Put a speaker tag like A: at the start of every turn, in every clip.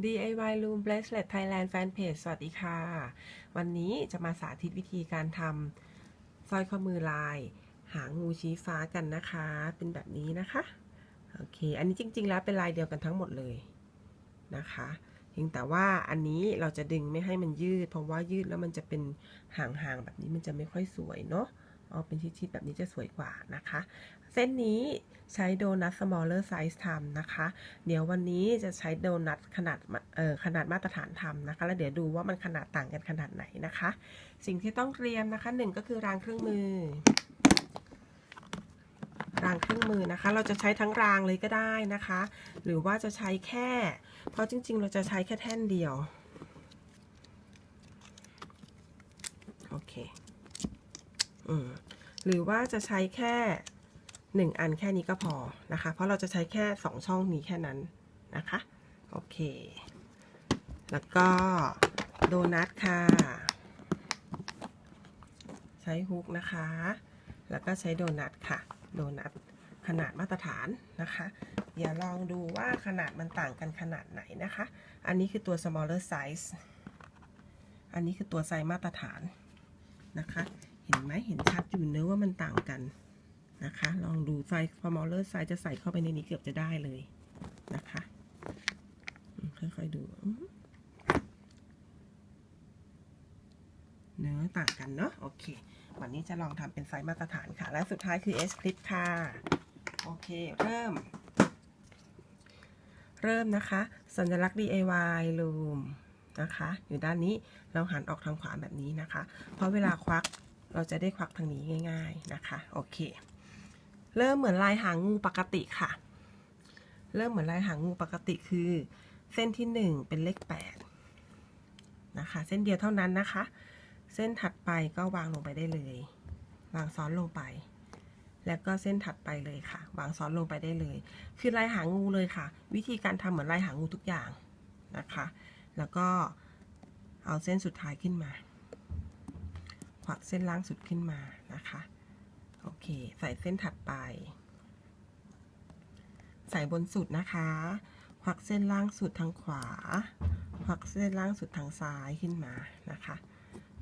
A: DIY Room Bracelet Thailand Fanpage สวัสดีค่ะ วันนี้จะมาสาธิตวิธีการทำสร้อยข้อมือลาย หางงูชี้ฟ้ากันนะคะ เป็นแบบนี้นะคะ โอเค อันนี้จริง ๆ แล้วเป็นลายเดียวกันทั้งหมดเลยนะคะ เพียงแต่ว่าอันนี้เราจะดึงไม่ให้มันยืด เพราะว่ายืดแล้วมันจะเป็นห่างๆแบบนี้มันจะไม่ค่อยสวยเนาะเอาเป็นชิดๆแบบนี้จะสวยกว่านะคะ เส้นนี้ ใช้โดนัท smaller size ทำนะคะ เดี๋ยววันนี้จะใช้โดนัทขนาดเอ่อขนาดมาตรฐานทำนะคะ แล้วเดี๋ยวดูว่ามันขนาดต่างกันขนาดไหนนะคะ สิ่งที่ต้องเตรียมนะคะหนึ่งก็คือรางเครื่องมือ รางเครื่องมือนะคะ เราจะใช้ทั้งรางเลยก็ได้นะคะ หรือว่าจะใช้แค่ เพราะจริง ๆ เราจะใช้แค่แท่นเดียวโอเค อืมหรือว่าจะใช้แค่ หนึ่งอันแค่นี้ก็พอนะคะ เพราะเราจะใช้แค่สองช่องนี้แค่นั้นนะคะ โอเค แล้วก็โดนัทค่ะ ใช้ฮุกนะคะ แล้วก็ใช้โดนัทค่ะ โดนัทขนาดมาตรฐานนะคะอย่าลองดูว่าขนาดมันต่างกันขนาดไหนนะคะ อันนี้คือตัว smaller size อันนี้คือตัวไซส์มาตรฐานนะคะ เห็นไหมเห็นชัดอยู่เนื้อว่ามันต่างกัน นะคะ ลองดูไซส์ smaller size จะใส่เข้าไปในนี้เกือบจะได้เลยนะคะอืมค่อยๆดูเนื้อต่างกันเนาะโอเค วันนี้จะลองทำเป็นไซส์มาตรฐานค่ะ และสุดท้ายคือ S clip ค่ะ โอเค เริ่ม เริ่มนะคะ สัญลักษณ์ DIY Room นะคะ อยู่ด้านนี้เราหันออกทางขวาแบบนี้นะคะ เพราะเวลาควักเราจะได้ควักทางนี้ง่าย ๆนะคะ โอเค เริ่มเหมือนลายหางงูปกติค่ะ เริ่มเหมือนลายหางงูปกติคือ เส้นที่ 1 เป็นเลข8นะคะ เส้นเดียวเท่านั้นนะคะ เส้นถัดไปก็วางลงไปได้เลย วางซ้อนลงไป แล้วก็เส้นถัดไปเลยค่ะ วางซ้อนลงไปได้เลย คือลายหางงูเลยค่ะ วิธีการทำเหมือนลายหางงูทุกอย่างนะคะ แล้วก็เอาเส้นสุดท้ายขึ้นมาขวักเส้นล่างสุดขึ้นมานะคะ โอเค ใส่เส้นถัดไป ใส่บนสุดนะคะควักเส้นล่างสุดทางขวาควักเส้นล่างสุดทางซ้ายขึ้นมานะคะ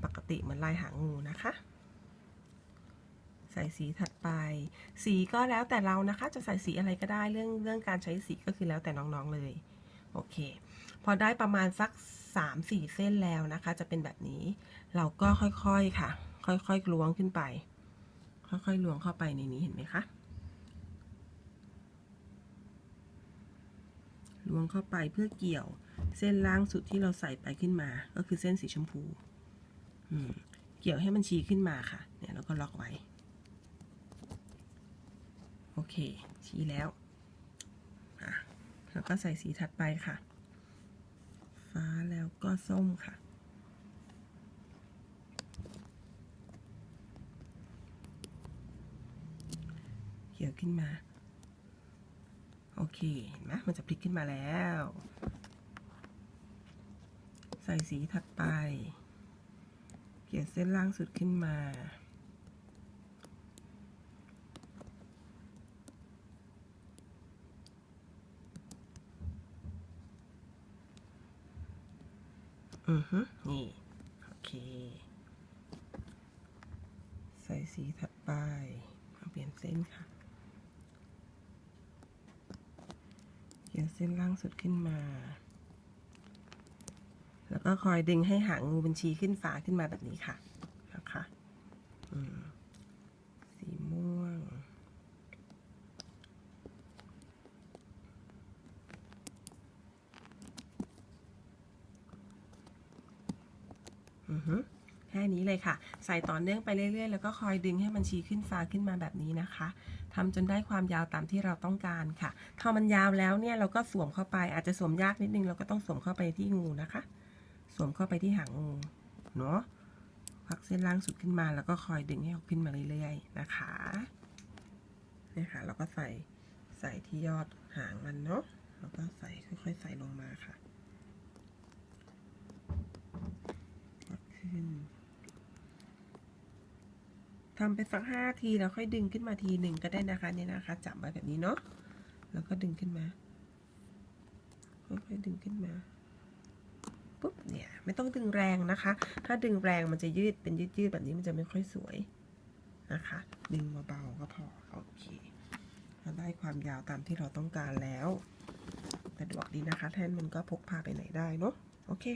A: ปกติเหมือนลายหางงูนะคะ ใส่สีถัดไป สีก็แล้วแต่เรานะคะ จะใส่สีอะไรก็ได้เรื่องเรื่องการใช้สีก็คือแล้วแต่น้องๆเลยโอเค พอได้ประมาณสัก 3-4 เส้นแล้วนะคะ จะเป็นแบบนี้ เราก็ค่อยๆค่ะ ค่อยๆล้วงขึ้นไป ค่อยๆล้วงเข้าไปในนี้เห็นไหมคะล้วงเข้าไปเพื่อเกี่ยวเส้นล่างสุดที่เราใส่ไปขึ้นมา ก็คือเส้นสีชมพูอืเกี่ยวให้มันชี้ขึ้นมาค่ะ เนี่ยแล้วก็ล็อกไว้ โอเค ชี้แล้ว แล้วก็ใส่สีถัดไปค่ะ ฟ้าแล้วก็ส้มค่ะ เกี่ยวขึ้นมา โอเคเห็นไหมมันจะพลิกขึ้นมาแล้ว ใส่สีถัดไปเกี่ยวเส้นล่างสุดขึ้นมาอือฮึนี่ โอเค ใส่สีถัดไปเอาเปลี่ยนเส้นค่ะ เกี่ยวเส้นล่างสุดขึ้นมา แล้วก็คอยดึงให้หางงูบัญชีขึ้นฟ้าขึ้นมาแบบนี้ค่ะ นะคะสีม่วง อือฮึ แค่นี้เลยค่ะ ใส่ต่อเนื่องไปเรื่อยๆ แล้วก็คอยดึงให้มันชี้ขึ้นฟ้าขึ้นมาแบบนี้นะคะทำจนได้ความยาวตามที่เราต้องการค่ะถ้ามันยาวแล้วเนี่ยเราก็สวมเข้าไปอาจจะสวมยากนิดนึงเราก็ต้องสวมเข้าไปที่งูนะคะ สวมเข้าไปที่หางงูเนาะพักเส้นล่างสุดขึ้นมาแล้วก็คอยดึงให้เขาขึ้นมาเรื่อยๆนะคะเนี่ยค่ะเราก็ใส่ใส่ที่ยอดหางมันเนาะแล้วก็ใส่ค่อยๆ ใส่ลงมาค่ะขึ้น ทำไปสักห้าทีแล้วค่อยดึงขึ้นมาทีหนึ่งก็ได้นะคะเนี่ยนะคะ จับไว้แบบนี้เนาะแล้วก็ดึงขึ้นมาค่อยๆดึงขึ้นมาปุ๊บเนี่ยไม่ต้องดึงแรงนะคะ ถ้าดึงแรงมันจะยืดเป็นยืดๆแบบนี้มันจะไม่ค่อยสวยนะคะ ดึงเบาๆก็พอโอเคเราได้ความยาวตามที่เราต้องการแล้วสะดวกดีนะคะ แท่นมันก็พกพาไปไหนได้เนาะโอเค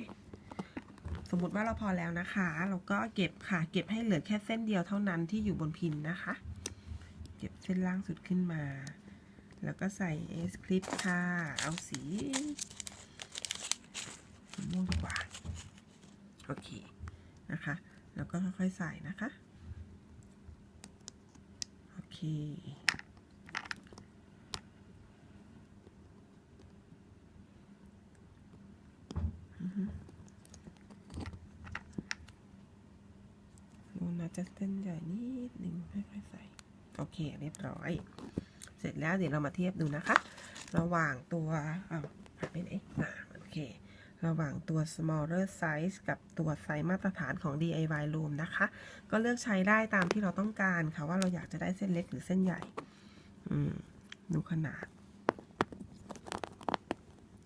A: มมติว่าเราพอแล้วนะคะ เราก็เก็บค่ะ เก็บให้เหลือแค่เส้นเดียวเท่านั้นที่อยู่บนพินนะคะ เก็บเส้นล่างสุดขึ้นมา แล้วก็ใส่เอสคลิปค่ะ เอาสีสีม่วงดีกว่า โอเค นะคะ แล้วก็ค่อยๆใส่นะคะ โอเคอือฮึนูนอา จะเส้นใหญ่นิดหนึ่งค่อยๆใส่ โอเคเรียบร้อย เสร็จแล้วเดี๋ยวเรามาเทียบดูนะคะ ระหว่างตัวอ้าวหายไปไหนอ่าโอเค ระหว่างตัว smaller size กับตัวไซส์มาตรฐานของ DIY Room นะคะ ก็เลือกใช้ได้ตามที่เราต้องการค่ะว่าเราอยากจะได้เส้นเล็กหรือเส้นใหญ่ อืม ดูขนาด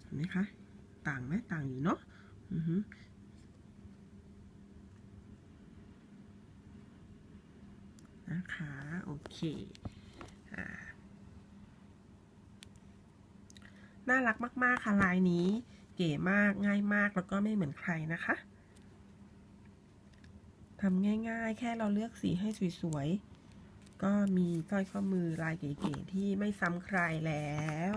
A: เห็นไหมคะ ต่างไหมต่างอยู่เนาะอือฮึ นะคะ โอเคอน่ารักมาก ๆ ค่ะลายนี้เก๋มากง่ายมากแล้วก็ไม่เหมือนใครนะคะทำง่ายๆ แค่เราเลือกสีให้สวยๆ ก็มีสร้อยข้อมือลายเก๋ๆที่ไม่ซ้ำใครแล้ว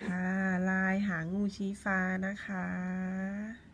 A: ค่ะ ลายหางงูชี้ฟ้านะคะ